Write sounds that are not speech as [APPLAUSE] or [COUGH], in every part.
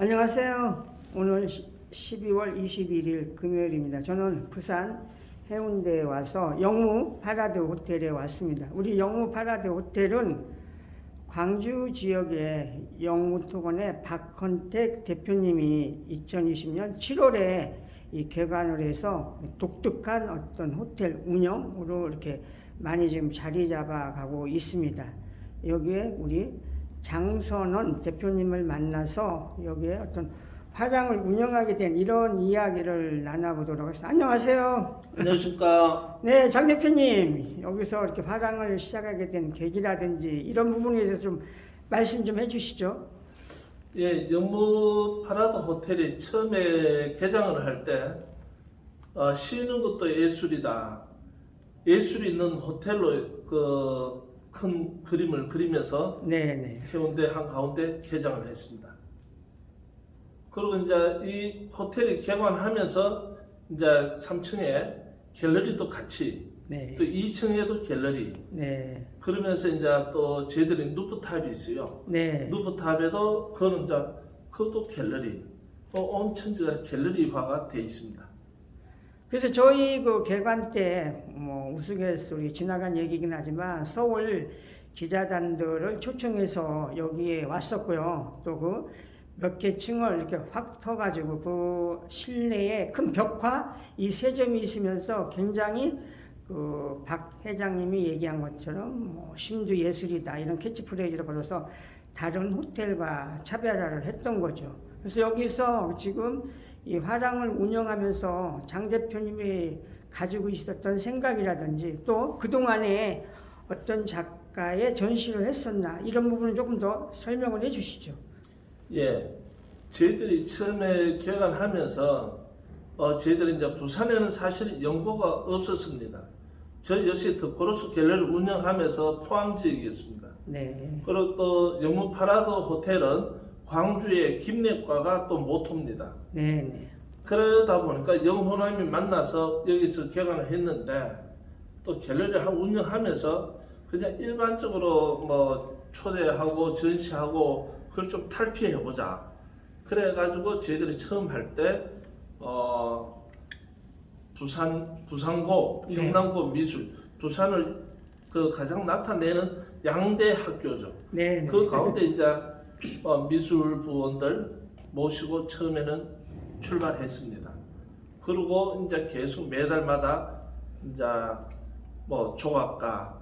안녕하세요. 오늘 12월 21일 금요일입니다. 저는 부산 해운대에 와서 영무 파라드 호텔에 왔습니다. 우리 영무 파라드 호텔은 광주 지역의 영무토건의 박헌택 대표님이 2020년 7월에 이 개관을 해서 독특한 어떤 호텔 운영으로 이렇게 많이 지금 자리 잡아가고 있습니다. 여기에 우리 장선원 대표님을 만나서 여기에 어떤 화장을 운영하게 된 이런 이야기를 나눠보도록 하겠습니다. 안녕하세요. 안녕하십니까. [LAUGHS] 네, 장 대표님 여기서 이렇게 화장을 시작하게 된 계기라든지 이런 부분에 대해서 좀 말씀 좀 해주시죠. 예, 영무 파라드 호텔이 처음에 개장을 할 때, 어, 쉬는 것도 예술이다. 예술이 있는 호텔로 그 큰 그림을 그리면서 네, 네, 해운대 한 가운데 개장을 했습니다. 그리고 이제 이 호텔이 개관하면서 이제 3층에 갤러리도 같이, 네, 또 2층에도 갤러리, 네, 그러면서 이제 또 저희들이 루프탑이 있어요. 네, 루프탑에도 그거는 이제 그것도 갤러리 어, 온 천지가 갤러리화가 돼 있습니다. 그래서 저희 그 개관 때 뭐 우스갯소리 지나간 얘기긴 하지만 서울 기자단들을 초청해서 여기에 왔었고요. 또 그 몇 개 층을 이렇게 확 터가지고 그 실내에 큰 벽화 이 세 점이 있으면서 굉장히 그 박 회장님이 얘기한 것처럼 뭐 심도 예술이다 이런 캐치프레이즈를 걸어서 다른 호텔과 차별화를 했던 거죠. 그래서 여기서 지금 이 화랑을 운영하면서 장 대표님이 가지고 있었던 생각이라든지 또 그동안에 어떤 작가의 전시를 했었나 이런 부분을 조금 더 설명을 해 주시죠. 예, 저희들이 처음에 개관하면서 어, 저희들이 이제 부산에는 사실 연고가 없었습니다. 저희 역시 덕코로스 갤러리를 운영하면서 포항 지역이었습니다. 네. 그리고 또 영무 파라드 호텔은 광주의 김내과가 또 모토입니다. 네, 네. 그러다 보니까 영호남이 만나서 여기서 개관을 했는데 또 갤러리 한 운영하면서 그냥 일반적으로 뭐 초대하고 전시하고 그걸 좀 탈피해 보자. 그래가지고 저희들이 처음 할때 어, 부산 부산고 네. 경남고 미술 부산을 그 가장 나타내는 양대 학교죠. 네, 네. 그 가운데 이제 어, 미술 부원들 모시고 처음에는 출발했습니다. 그리고 이제 계속 매달마다 이제 뭐 조각가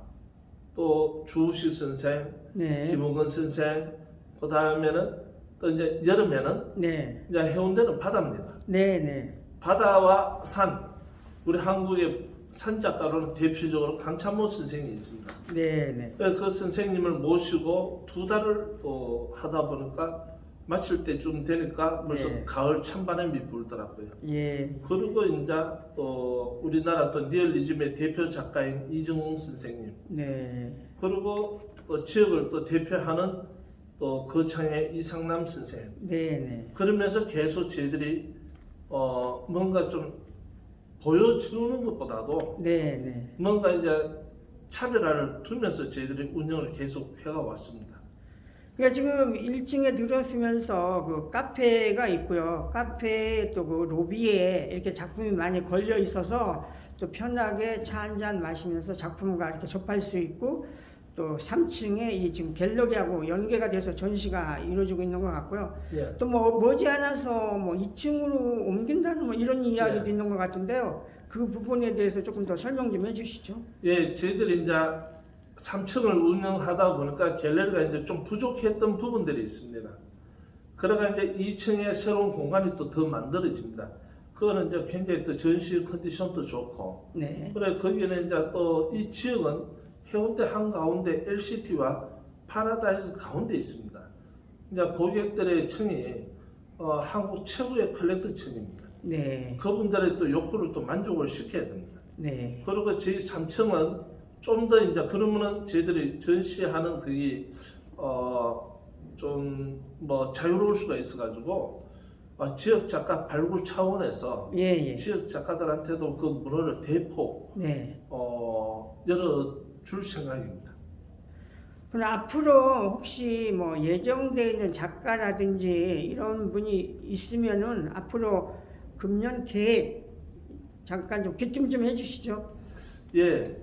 또 주우식 선생, 네. 김웅근 선생, 그 다음에는 또 이제 여름에는 네. 이제 해운대는 바다입니다. 네, 네. 바다와 산, 우리 한국의 산 작가로는 대표적으로 강찬모 선생이 있습니다. 네, 네. 그래서 그 선생님을 모시고 두 달을 또 하다 보니까 마칠 때쯤 되니까 벌써 네. 가을 찬바람이 불더라고요. 예. 그리고 이제 또 우리나라 또 니얼리즘의 대표 작가인 이정웅 선생님 네. 그리고 또 지역을 또 대표하는 또 거창의 이상남 선생님 네, 네. 그러면서 계속 저희들이 어 뭔가 좀 보여주는 것보다도 네, 네. 뭔가 이제 차별화를 두면서 저희들이 운영을 계속 해가 왔습니다. 그러니까 지금 1층에 들어서면서 그 카페가 있고요. 카페 또 그 로비에 이렇게 작품이 많이 걸려 있어서 또 편하게 차 한 잔 마시면서 작품과 이렇게 접할 수 있고 또 3층에 이 지금 갤러리하고 연계가 돼서 전시가 이루어지고 있는 것 같고요. 예. 또뭐 머지않아서 뭐 2층으로 옮긴다는 뭐 이런 이야기도 네. 있는 것 같은데요. 그 부분에 대해서 조금 더 설명 좀 해주시죠. 예, 저희들이 이제 3층을 운영하다 보니까 갤러리가 이제 좀 부족했던 부분들이 있습니다. 그러가 이제 2층에 새로운 공간이 또 더 만들어집니다. 그거는 이제 굉장히 또 전시 컨디션도 좋고, 네. 그래 거기는 이제 또 이 지역은 해운대 한가운데 LCT와 파라다이스 가운데 있습니다. 이제 고객들의 층이 어, 한국 최고의 컬렉터 층입니다. 네. 그분들의 또 욕구를 또 만족을 시켜야 됩니다. 네. 그리고 저희 3층은 좀 더 이제 그러면은 저희들이 전시하는 그게 어 좀 뭐 자유로울 수가 있어가지고 어, 지역 작가 발굴 차원에서 예, 예. 지역 작가들한테도 그 문화를 대폭 네. 어 열어 줄 생각입니다. 그럼 앞으로 혹시 뭐 예정되어 있는 작가라든지 이런 분이 있으면은 앞으로 금년 계획 잠깐 좀 귀뜸 좀 해주시죠. 예,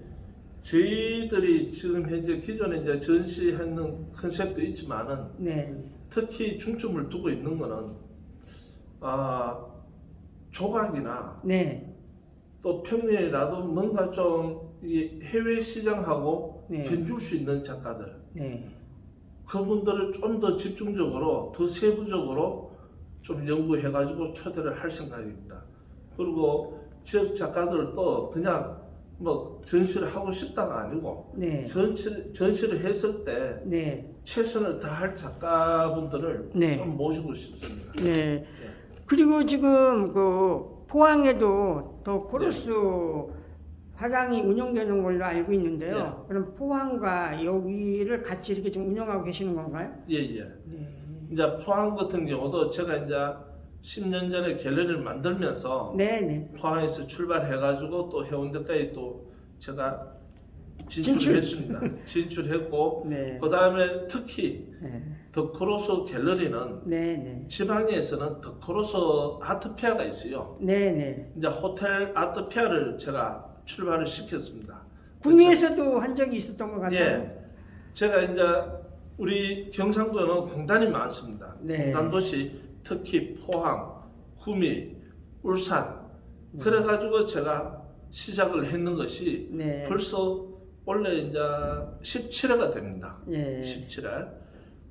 저희들이 지금 현재 기존에 이제 전시하는 컨셉도 있지만은 네, 특히 중점을 두고 있는 거는 아 조각이나 네, 또 평면이라도 뭔가 좀이 해외 시장하고 네. 견줄 수 있는 작가들 네, 그분들을 좀 더 집중적으로 더 세부적으로 좀 연구해 가지고 초대를 할 생각입니다. 그리고 지역 작가들도 그냥 뭐 전시를 하고 싶다가 아니고 네, 전시, 전시를 했을 때 네, 최선을 다할 작가분들을 네. 좀 모시고 싶습니다. 네. 그리고 지금 그 포항에도 더 코러스 화랑이 운영되는 걸로 알고 있는데요. 그럼 포항과 여기를 같이 이렇게 좀 운영하고 계시는 건가요? 예, 예. 네. 이제 포항 같은 경우도 제가 이제 10년 전에 갤러리를 만들면서 네, 네. 포항에서 출발해가지고 또 해운대까지 또 제가 진출. 진출했습니다. [LAUGHS] 진출 했고 네. 그 다음에 특히 네. 더 크로스 갤러리는 네, 네. 지방에서는 더 크로스 아트페어가 있어요. 네, 네. 이제 호텔 아트페어를 제가 출발을 시켰습니다. 구미에서도 한 적이 있었던 것 같아요. 예. 제가 이제 우리 경상도에는 공단이 많습니다. 네. 공단 도시 특히 포항, 구미, 울산 네. 그래가지고 제가 시작을 했는 것이 네. 벌써 원래 이제 17회가 됩니다. 예. 17회.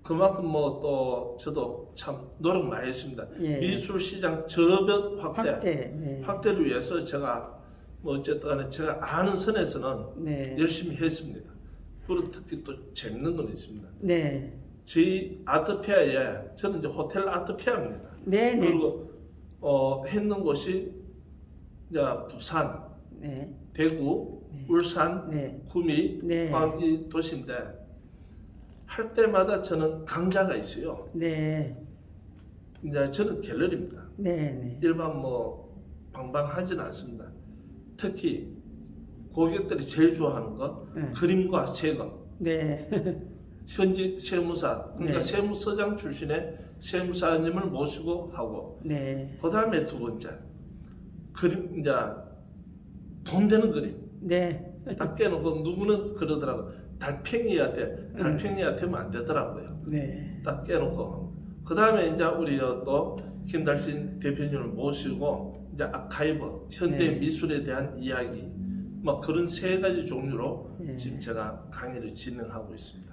그만큼 뭐 또 저도 참 노력 많이 했습니다. 예. 미술 시장 저변 확대, 확대. 네. 확대를 위해서 제가 뭐 어쨌든 간에 제가 아는 선에서는 네. 열심히 했습니다. 그리고 특히 또 재밌는 건 있습니다. 네. 저희 아트페어에 저는 이제 호텔 아트페어입니다. 네, 네. 그리고 어, 했는 곳이 이제 부산, 네. 대구, 울산, 네. 구미, 네. 포항 이 도시인데 할 때마다 저는 강좌가 있어요. 네. 이제 저는 갤러리입니다. 네, 네. 일반 뭐 방방하지는 않습니다. 특히 고객들이 제일 좋아하는 거 네. 그림과 세금. 네. 현지 세무사 그러니까 네. 세무서장 출신의 세무사님을 모시고 하고 네. 그 다음에 두 번째 그림 이제 돈 되는 그림 네. 딱 깨놓고 누구는 그러더라고 달팽이야 돼 달팽이야 되면 안 되더라고요 네. 딱 깨놓고 그 다음에 이제 우리 또 김달진 대표님을 모시고 이제 아카이브 현대 네. 미술에 대한 이야기 뭐 그런 세 가지 종류로 네. 지금 제가 강의를 진행하고 있습니다.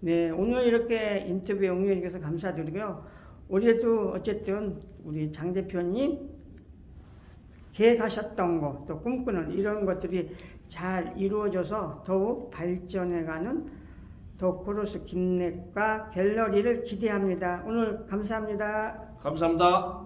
네, 오늘 이렇게 인터뷰 응해 주셔서 감사드리고요. 올해도 어쨌든 우리 장 대표님 계획하셨던 거, 또 꿈꾸는 이런 것들이 잘 이루어져서 더욱 발전해가는 더 코러스 김내과 갤러리를 기대합니다. 오늘 감사합니다. 감사합니다.